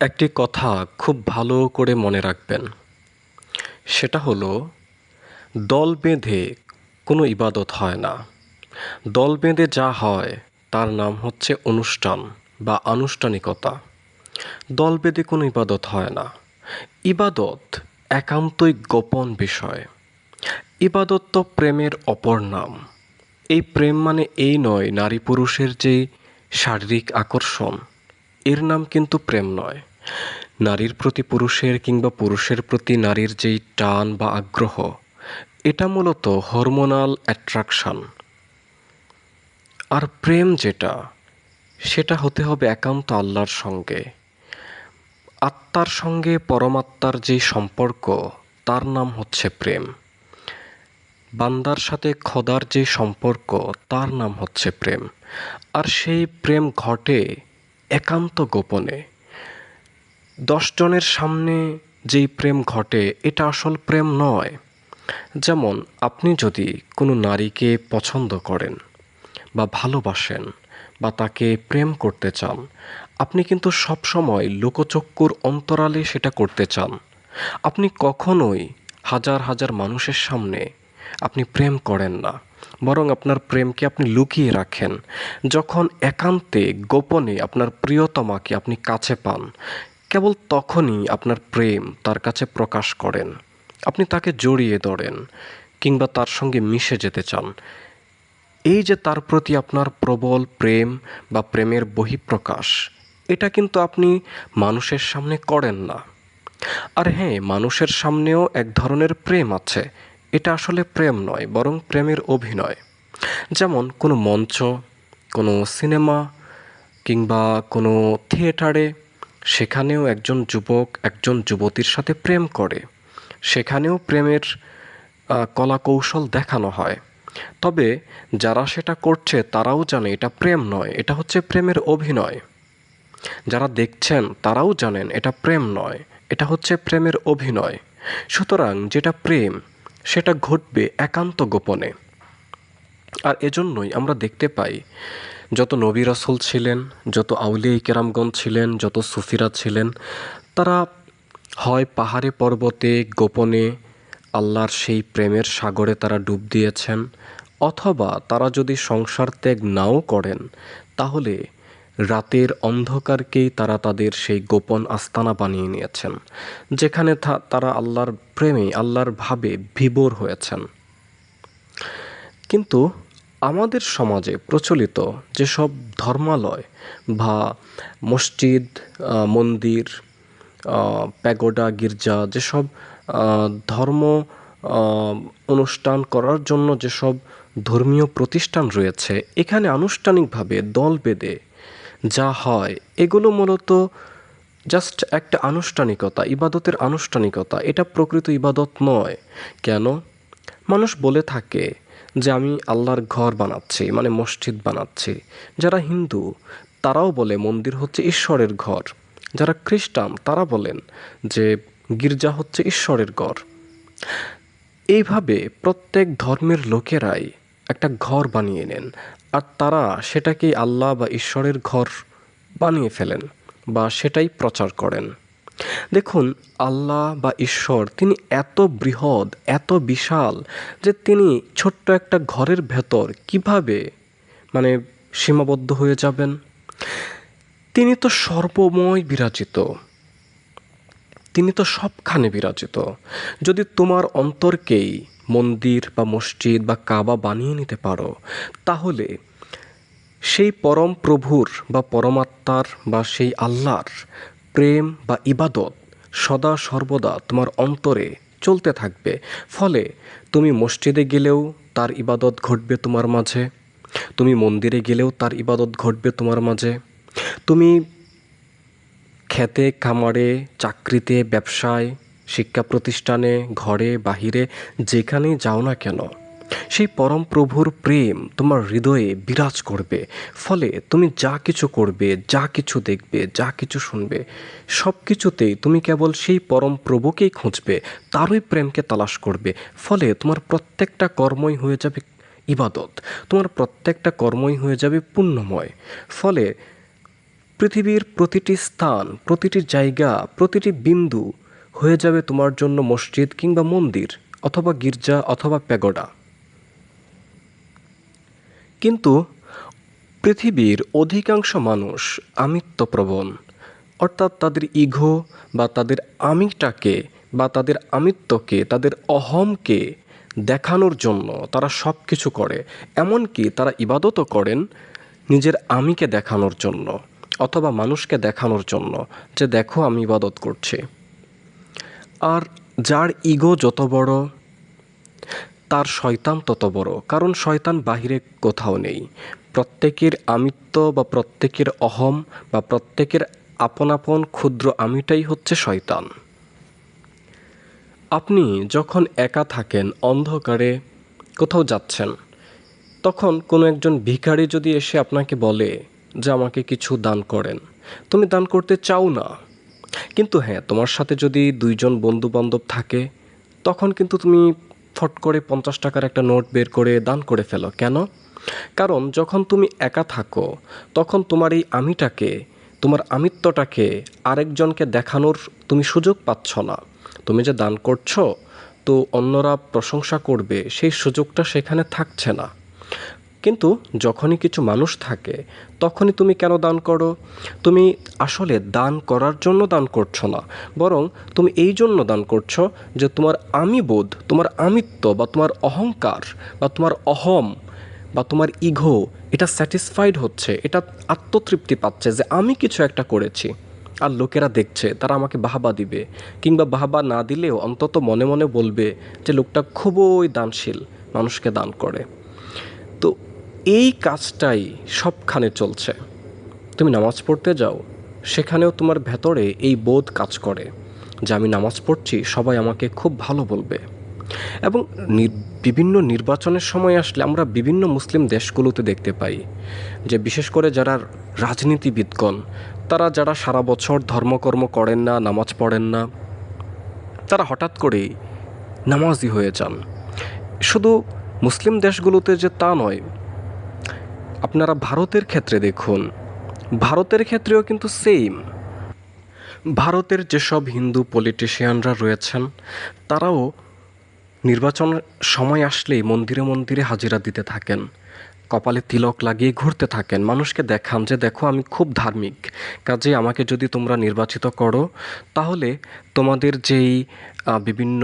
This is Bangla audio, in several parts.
একটি কথা খুব ভালো করে মনে রাখবেন। সেটা হলো, দল বেঁধে কোনো ইবাদত হয় না। দল বেঁধে যা হয়, তার নাম হচ্ছে অনুষ্ঠান বা আনুষ্ঠানিকতা। দল বেঁধে কোনো ইবাদত হয় না। ইবাদত একান্তই গোপন বিষয়। ইবাদত তো প্রেমের অপর নাম। এই প্রেম মানে এই নয় নারী পুরুষের যে শারীরিক আকর্ষণ, এর নাম কিন্তু প্রেম নয়। নারীর প্রতি পুরুষের কিংবা পুরুষের প্রতি নারীর যেই টান বা আগ্রহ, এটা মূলত হরমোনাল অ্যাট্রাকশন। আর প্রেম যেটা, সেটা হতে হবে একান্ত আল্লাহর সঙ্গে। আত্মার সঙ্গে পরমাত্মার যেই সম্পর্ক, তার নাম হচ্ছে প্রেম। বান্দার সাথে খোদার যে সম্পর্ক, তার নাম হচ্ছে প্রেম। আর সেই প্রেম ঘটে একান্ত গোপনে। দশজনের সামনে যেই প্রেম ঘটে, এটা আসল প্রেম নয়। যেমন, আপনি যদি কোনো নারীকে পছন্দ করেন বা ভালোবাসেন বা তাকে প্রেম করতে চান, আপনি কিন্তু সবসময় লোকচক্ষুর অন্তরালে সেটা করতে চান। আপনি কখনোই হাজার হাজার মানুষের সামনে আপনি প্রেম করেন না, বরং আপনার প্রেমকে আপনি লুকিয়ে রাখেন। যখন একান্তে, গোপনে আপনার প্রিয়তমাকে আপনি কাছে পান কেবল তখনই আপনার প্রেম তার কাছে প্রকাশ করেন। আপনি তাকে জড়িয়ে ধরেন কিংবা তার সঙ্গে মিশে যেতে চান। এই যে তার প্রতি আপনার প্রবল প্রেম বা প্রেমের বহিঃপ্রকাশ, এটা কিন্তু আপনি মানুষের সামনে করেন না। আর হ্যাঁ মানুষের সামনেও এক ধরনের প্রেম আছে। এটা আসলে প্রেম নয়, বরং প্রেমের অভিনয়। যেমন কোনো মঞ্চ, কোনো সিনেমা কিংবা কোনো থিয়েটারে সেখানেও একজন যুবক একজন যুবতীর সাথে প্রেম করে। সেখানেও প্রেমের কলা কৌশল দেখানো হয়। তবে যারা সেটা করছে তারাও জানে এটা প্রেম নয়, এটা হচ্ছে প্রেমের অভিনয়। যারা দেখছেন তারাও জানেন এটা প্রেম নয়, এটা হচ্ছে প্রেমের অভিনয়। সুতরাং যেটা প্রেম, সেটা ঘটবে একান্ত গোপনে। আর এজন্যই আমরা দেখতে পাই যত নবী রাসুল ছিলেন, যত আউলিয়া কেরামগঞ্জ ছিলেন, যত সুফিরা ছিলেন, তারা হয় পাহাড়ে পর্বতে, গোপনে আল্লাহর সেই প্রেমের সাগরে তারা ডুব দিয়েছেন, অথবা তারা যদি সংসার ত্যাগ নাও করেন, তাহলে রাতের অন্ধকারকেই তারা তাদের সেই গোপন আস্তানা বানিয়ে নিয়েছেন, যেখানে তারা আল্লাহর প্রেমে, আল্লাহর ভাবে বিভোর হয়েছেন। কিন্তু আমাদের সমাজে প্রচলিত যেসব ধর্মালয় বা মসজিদ মন্দির প্যাগোডা, গির্জা, যেসব ধর্ম অনুষ্ঠান করার জন্য যেসব ধর্মীয় প্রতিষ্ঠান রয়েছে, এখানে আনুষ্ঠানিকভাবে দল বেঁধে যা হয়, এগুলো মূলত জাস্ট একটা আনুষ্ঠানিকতা, ইবাদতের আনুষ্ঠানিকতা। এটা প্রকৃত ইবাদত নয়। কেন? মানুষ বলে থাকে যে আমি আল্লাহর ঘর বানাচ্ছি মানে মসজিদ বানাচ্ছি। যারা হিন্দু, তারাও বলে মন্দির হচ্ছে ঈশ্বরের ঘর। যারা খ্রিস্টান, তারা বলেন যে গির্জা হচ্ছে ঈশ্বরের ঘর। এইভাবে প্রত্যেক ধর্মের লোকেরাই একটা ঘর বানিয়ে নেন, আর তারা সেটাকেই আল্লাহ বা ঈশ্বরের ঘর বানিয়ে ফেলেন বা সেটাই প্রচার করেন। দেখুন, আল্লাহ বা ঈশ্বর, তিনি এত বৃহৎ, এত বিশাল যে তিনি ছোট্ট একটা ঘরের ভেতর কীভাবে মানে সীমাবদ্ধ হয়ে যাবেন? তিনি তো সর্বময় বিরাজিত। তিনি তো সবখানে বিরাজিত। যদি তোমার অন্তরকেই মন্দির বা মসজিদ বা কাবা বানিয়ে নিতে পারো, তাহলে সেই পরম প্রভুর বা পরমাত্মার বা সেই আল্লাহর প্রেম বা ইবাদত সদা সর্বদা তোমার অন্তরে চলতে থাকবে। ফলে তুমি মসজিদে গেলেও তার ইবাদত ঘটবে তোমার মাঝে। তুমি মন্দিরে গেলেও তার ইবাদত ঘটবে তোমার মাঝে। তুমি খেতে, খামারে, চাকরিতে, ব্যবসায় শিক্ষা প্রতিষ্ঠানে ঘরে, বাহিরে, যেখানেই যাও না কেন সেই পরম প্রভুর প্রেম তোমার হৃদয়ে বিরাজ করবে। ফলে তুমি যা কিছু করবে, যা কিছু দেখবে, যা কিছু শুনবে সব কিছুতেই তুমি কেবল সেই পরম প্রভুকেই খুঁজবে, তারই প্রেমকে তালাশ করবে। ফলে তোমার প্রত্যেকটা কর্মই হয়ে যাবে ইবাদত, তোমার প্রত্যেকটা কর্মই হয়ে যাবে পুণ্যময়। ফলে পৃথিবীর প্রতিটি স্থান, প্রতিটি জায়গা, প্রতিটি বিন্দু হয়ে যাবে তোমার জন্য মসজিদ কিংবা মন্দির, অথবা গির্জা অথবা প্যাগোডা। কিন্তু পৃথিবীর অধিকাংশ মানুষ আমিত্বপ্রবণ। অর্থাৎ তাদের ইঘো বা তাদের আমিটাকে বা তাদের আমিত্বকে, তাদের অহমকে দেখানোর জন্য তারা সব কিছু করে। এমনকি তারা ইবাদতও করেন নিজের আমিকে দেখানোর জন্য অথবা মানুষকে দেখানোর জন্য যে, দেখো, আমি ইবাদত করছি। আর যার ইগো যত বড় তার শয়তান তত বড়, কারণ শয়তান বাহিরে কোথাও নেই। প্রত্যেকের আমিত্ব বা প্রত্যেকের অহম বা প্রত্যেকের আপন আপন ক্ষুদ্র আমিটাই হচ্ছে শয়তান। আপনি যখন একা থাকেন, অন্ধকারে কোথাও যাচ্ছেন, তখন কোনো একজন ভিখারি যদি এসে আপনাকে বলে যে আমাকে কিছু দান করেন, তুমি দান করতে চাও না। কিন্তু হ্যাঁ তোমার সাথে যদি দুইজন বন্ধু বান্ধব থাকে, তখন কিন্তু তুমি ফট করে পঞ্চাশ টাকার একটা নোট বের করে দান করে ফেলো। কেন? কারণ যখন তুমি একা থাকো, তখন তোমার এই আমিটাকে, তোমার আমিত্বটাকে আরেকজনকে দেখানোর তুমি সুযোগ পাচ্ছ না। তুমি যে দান করছ, তো অন্যরা প্রশংসা করবে, সেই সুযোগটা সেখানে থাকছে না। কিন্তু যখনই কিছু মানুষ থাকে, তখনই তুমি কেন দান করো? তুমি আসলে দান করার জন্য দান করছ না, বরং তুমি এই জন্য দান করছ যে তোমার আমি বোধ তোমার আমিত্ব বা তোমার অহংকার বা তোমার অহম বা তোমার ইঘো এটা স্যাটিসফাইড হচ্ছে, এটা আত্মতৃপ্তি পাচ্ছে যে আমি কিছু একটা করেছি। আর লোকেরা দেখছে, তারা আমাকে বাহাবা দিবে, কিংবা বাহাবা না দিলেও অন্তত মনে মনে বলবে যে লোকটা খুবই দানশীল, মানুষকে দান করে। এই কাজটাই সবখানে চলছে। তুমি নামাজ পড়তে যাও, সেখানেও তোমার ভেতরে এই বোধ কাজ করে যে আমি নামাজ পড়ছি, সবাই আমাকে খুব ভালো বলবে। এবং বিভিন্ন নির্বাচনের সময় আসলে আমরা বিভিন্ন মুসলিম দেশগুলোতে দেখতে পাই যে বিশেষ করে যারা রাজনীতিবিদগণ, তারা যারা সারা বছর ধর্মকর্ম করেন না, নামাজ পড়েন না, তারা হঠাৎ করেই নামাজি হয়ে যান। শুধু মুসলিম দেশগুলোতে যে তা নয় আপনারা ভারতের ক্ষেত্রে দেখুন। ভারতের ক্ষেত্রেও কিন্তু সেম ভারতের যেসব হিন্দু পলিটিশিয়ানরা রয়েছেন, তারাও নির্বাচন সময় আসলেই মন্দিরে মন্দিরে হাজিরা দিতে থাকেন। কপালে তিলক লাগিয়ে ঘুরতে থাকেন। মানুষকে দেখান যে, দেখো, আমি খুব ধার্মিক। কাজে আমাকে যদি তোমরা নির্বাচিত করো, তাহলে তোমাদের যেই বিভিন্ন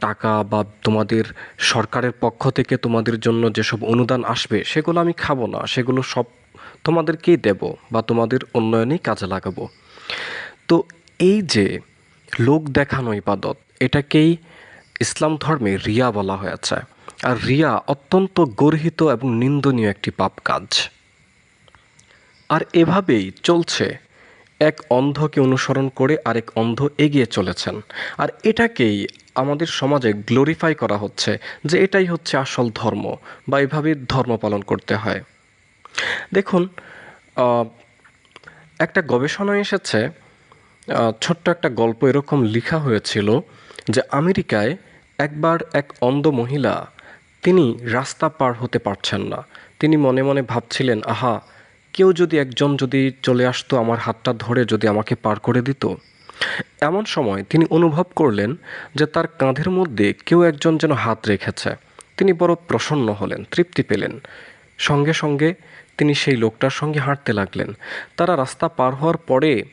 টাকা বা তোমাদের সরকারের পক্ষ থেকে তোমাদের জন্য যেসব অনুদান আসবে, সেগুলো আমি খাব না। সেগুলো সব তোমাদেরকেই দেব বা তোমাদের উন্নয়নেই কাজে লাগাবো। তো এই যে লোক দেখানো ইবাদত, এটাকেই ইসলাম ধর্মে রিয়া বলা হয়েছে। আর রিয়া অত্যন্ত গর্হিত এবং নিন্দনীয় একটি পাপ কাজ। আর এভাবেই চলছে। এক অন্ধকে অনুসরণ করে আরেক অন্ধ এগিয়ে চলেছেন। আর এটাকেই আমাদের সমাজে গ্লোরিফাই করা হচ্ছে যে এটাই হচ্ছে আসল ধর্ম বা এভাবেই ধর্ম পালন করতে হয়। দেখুন একটা গবেষণা এসেছে ছোট্ট একটা গল্প এরকম লেখা হয়েছিল যে আমেরিকায় একবার এক অন্ধ মহিলা, তিনি রাস্তা পার হতে পারছেন না। তিনি মনে মনে ভাবছিলেন, আহা, কেউ যদি একজন যদি চলে আসতো আমার হাতটা ধরে যদি আমাকে পার করে দিত? এমন সময় তিনি অনুভব করলেন যে তার কাঁধের মধ্যে কেউ একজন যেন হাত রেখেছে। তিনি বড় প্রসন্ন হলেন, তৃপ্তি পেলেন। সঙ্গে সঙ্গে তিনি সেই লোকটার সঙ্গে হাঁটতে লাগলেন। তারা রাস্তা পার হওয়ার পরে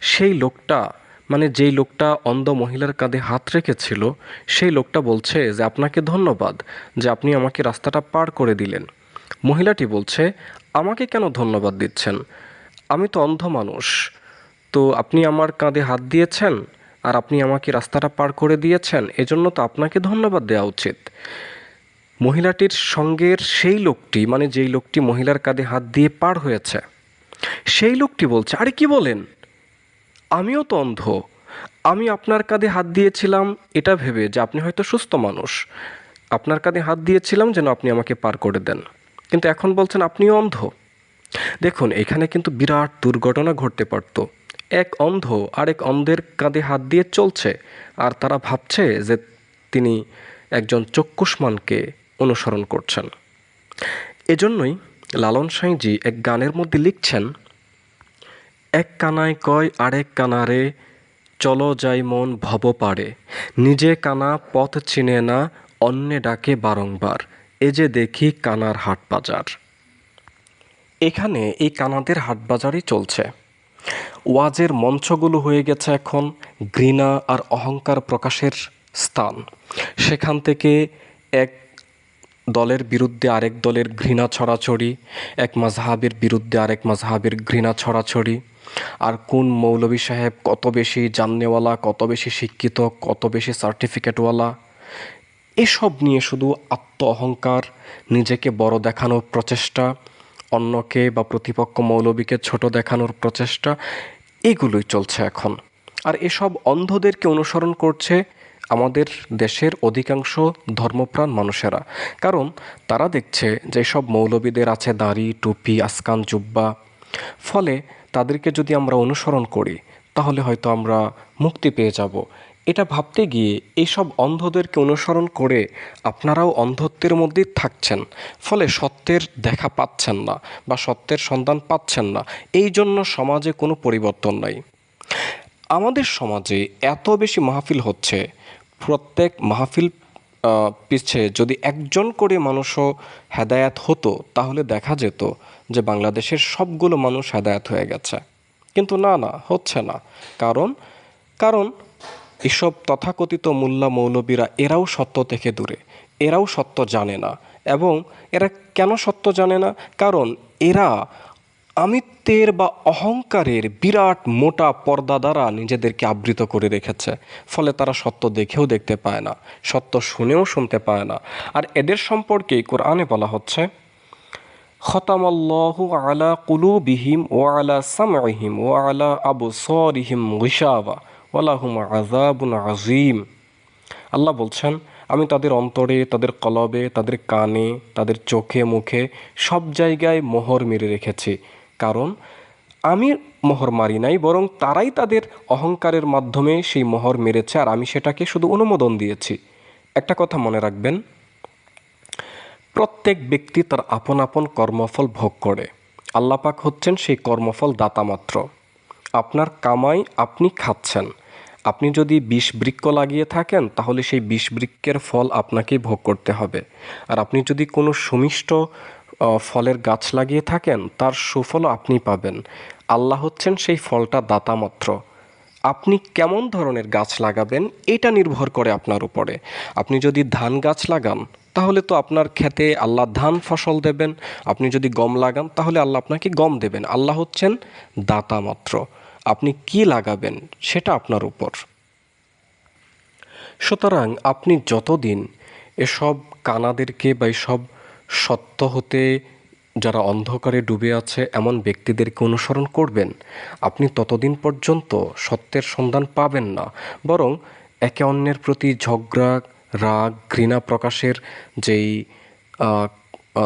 সেই লোকটা মানে যেই লোকটা অন্ধ মহিলার কাঁধে হাত রেখেছিল, সেই লোকটা বলছে যে, আপনাকে ধন্যবাদ যে আপনি আমাকে রাস্তাটা পার করে দিলেন। মহিলাটি বলছে, আমাকে কেন ধন্যবাদ দিচ্ছেন? আমি তো অন্ধ মানুষ। তো আপনি আমার কাঁধে হাত দিয়েছেন আর আপনি আমাকে রাস্তাটা পার করে দিয়েছেন, এজন্য তো আপনাকে ধন্যবাদ দেওয়া উচিত। মহিলাটির সঙ্গের সেই লোকটি মানে যেই লোকটি মহিলার কাঁধে হাত দিয়ে পার হয়েছে, সেই লোকটি বলছে, আরে কি বলেন? আমিও তো অন্ধ। আমি আপনার কাঁধে হাত দিয়েছিলাম এটা ভেবে যে আপনি হয়তো সুস্থ মানুষ। আপনার কাঁধে হাত দিয়েছিলাম যেন আপনি আমাকে পার করে দেন। কিন্তু এখন বলছেন, আপনিও অন্ধ। দেখুন, এখানে কিন্তু বিরাট দুর্ঘটনা ঘটতে পারত। এক অন্ধ আরেক অন্ধের কাঁধে হাত দিয়ে চলছে, আর তারা ভাবছে যে তিনি একজন চক্ষুষ্মানকে অনুসরণ করছেন। এজন্যই লালন সাঁইজি এক গানের মধ্যে লিখছেন, এক কানায় কয় আরেক কানারে, চলো যাই মন ভব পারে নিজে কানা পথ চিনে না, অন্যে ডাকে বারংবার। এ যে দেখি কানার হাট বাজার। এখানে এই কানাদের হাট বাজারই চলছে। ওয়াজের মঞ্চগুলো হয়ে গেছে এখন ঘৃণা আর অহংকার প্রকাশের স্থান। সেখান থেকে এক দলের বিরুদ্ধে আরেক দলের ঘৃণা ছড়াছড়ি, এক মাঝহাবের বিরুদ্ধে আরেক মাঝহাবের ঘৃণা ছড়াছড়ি। আর কোন মৌলভী সাহেব কত বেশি জাননেওয়ালা, কত বেশি শিক্ষিত, কত বেশি সার্টিফিকেটওয়ালা এসব নিয়ে শুধু আত্ম অহংকার নিজেকে বড় দেখানোর প্রচেষ্টা অন্যকে বা প্রতিপক্ষ মৌলবীকে ছোট দেখানোর প্রচেষ্টা এগুলোই চলছে এখন। আর এসব অন্ধদেরকে অনুসরণ করছে আমাদের দেশের অধিকাংশ ধর্মপ্রাণ মানুষেরা। কারণ তারা দেখছে যে সব মৌলবীদের আছে দাড়ি, টুপি, আসকান, জুব্বা। ফলে তাদেরকে যদি আমরা অনুসরণ করি, তাহলে হয়তো আমরা মুক্তি পেয়ে যাব। এটা ভাবতে গিয়ে এইসব অন্ধদেরকে অনুসরণ করে আপনারাও অন্ধত্বের মধ্যেই থাকছেন। ফলে সত্যের দেখা পাচ্ছেন না বা সত্যের সন্ধান পাচ্ছেন না। এই জন্য সমাজে কোনো পরিবর্তন নাই। আমাদের সমাজে এত বেশি মাহফিল হচ্ছে, প্রত্যেক মাহফিল পিছে যদি একজন করে মানুষও হেদায়াত হতো, তাহলে দেখা যেত যে বাংলাদেশের সবগুলো মানুষ হেদায়াত হয়ে গেছে। কিন্তু না না, হচ্ছে না। কারণ কারণ এসব তথাকথিত মোল্লা মৌলবীরা এরাও সত্য থেকে দূরে। এরাও সত্য জানে না। এবং এরা কেন সত্য জানে না? কারণ এরা আমিত্বের বা অহংকারের বিরাট মোটা পর্দা দ্বারা নিজেদেরকে আবৃত করে রেখেছে। ফলে তারা সত্য দেখেও দেখতে পায় না, সত্য শুনেও শুনতে পায় না। আর এদের সম্পর্কেই কোরআনে বলা হচ্ছে, খতামাল্লাহু আলা কুলুবিহিম ও আলা সামহিম ও আলা আবু সরিহিম গিসাবা ওয়ালাহুম আজাবুন আজিম আল্লাহ বলছেন, আমি তাদের অন্তরে, তাদের কলবে, তাদের কানে, তাদের চোখে, মুখে সব জায়গায় মোহর মেরে রেখেছি। কারণ, আমি মোহর মারি নাই, বরং তারাই তাদের অহংকারের মাধ্যমে সেই মোহর মেরেছে আর আমি সেটাকে শুধু অনুমোদন দিয়েছি। একটা কথা মনে রাখবেন, প্রত্যেক ব্যক্তি তার আপন আপন কর্মফল ভোগ করে। আল্লাপাক হচ্ছেন সেই কর্মফল দাতা মাত্র। আপনার কামাই আপনি খাচ্ছেন। আপনি যদি বিষ বৃক্ষ লাগিয়ে থাকেন, তাহলে সেই বিষ বৃক্ষের ফল আপনাকেই ভোগ করতে হবে। আর আপনি যদি কোনো সুমিষ্ট ফলের গাছ লাগিয়ে থাকেন, তার সুফলও আপনি পাবেন। আল্লাহ হচ্ছেন সেই ফলটা দাতা মাত্র আপনি কেমন ধরনের গাছ লাগাবেন, এটা নির্ভর করে আপনার উপরে। আপনি যদি ধান গাছ লাগান, তাহলে তো আপনার ক্ষেতে আল্লাহ ধান ফসল দেবেন। আপনি যদি গম লাগান, তাহলে আল্লাহ আপনাকে গম দেবেন। আল্লাহ হচ্ছেন দাতা মাত্র আপনি কি লাগাবেন সেটা আপনার উপর। সুতরাং আপনি যতদিন এসব কানাদেরকে বা এসব সত্য হতে যারা অন্ধকারে ডুবে আছে এমন ব্যক্তিদেরকে অনুসরণ করবেন, আপনি ততদিন পর্যন্ত সত্যের সন্ধান পাবেন না। বরং একে অন্যের প্রতি ঝগড়া, রাগ, ঘৃণা প্রকাশের যেই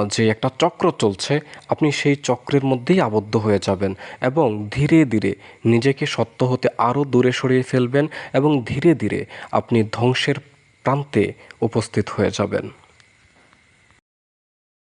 যে একটা চক্র চলছে, আপনি সেই চক্রের মধ্যেই আবদ্ধ হয়ে যাবেন এবং ধীরে ধীরে নিজেকে সত্য হতে আরও দূরে সরিয়ে ফেলবেন এবং ধীরে ধীরে আপনি ধ্বংসের প্রান্তে উপস্থিত হয়ে যাবেন।